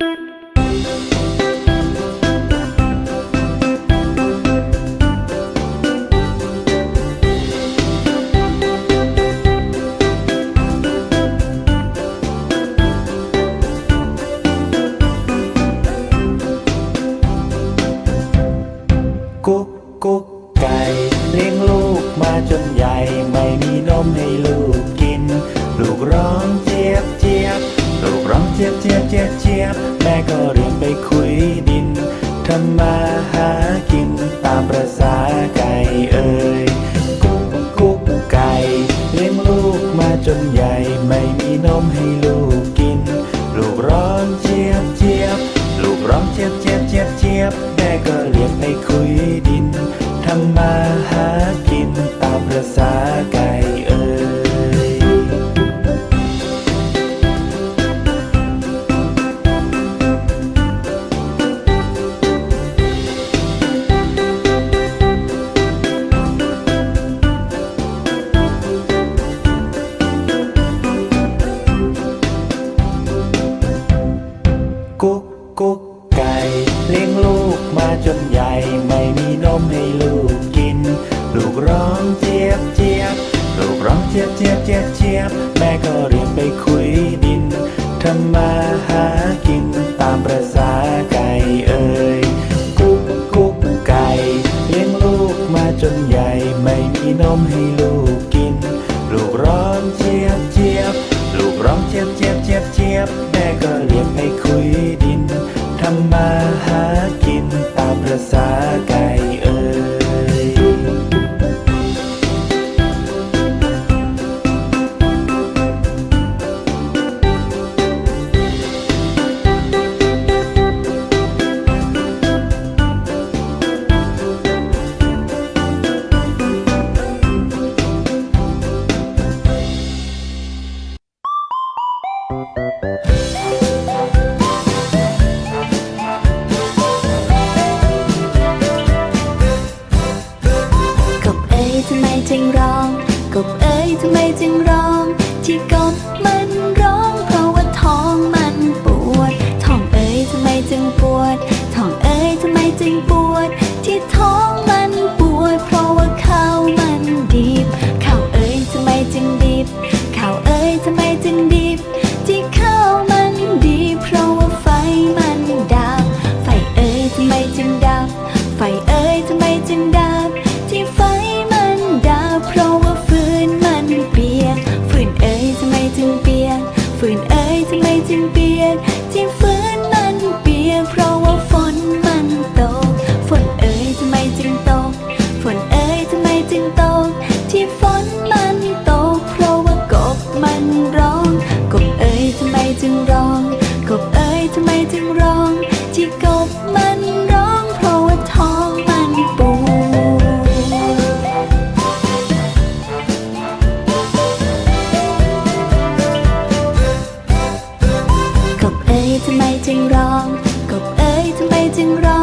กุ๊กกุ๊กไก่เลี้ยงลูกมาจนใหญ่ ไม่มีนมให้ลูกกิน ลูกร้องเจ มาหา จี๊ยบเจี๊ยบเจี๊ยบเจี๊ยบแม่ก็เรียนไปคุยดินทำมาหากินตามประษาไก่ องกบเอ้ยทำไมจึงร้อง ที่กบมันร้อง เพราะว่าท้องมันปวดท้องเอ้ยทำไมจึงปวดท้องเอ้ยทำไมจึงปวด ที่ท้องมันปวด เพราะว่าข้าวมันดิบข้าวเอ้ยทำไมจึงดิบข้าวเอ้ยทำไมจึงดิบ ที่ฝนมันตกเพราะว่ากบมันร้อง กบเอ๋ยทำไมจึงร้อง กบเอ๋ยทำไมจึงร้อง ที่กบมันร้อง เพราะว่าท้องมันปวดกบเอ๋ยทำไมจึงร้อง กบเอ๋ยทำไมจึงร้อง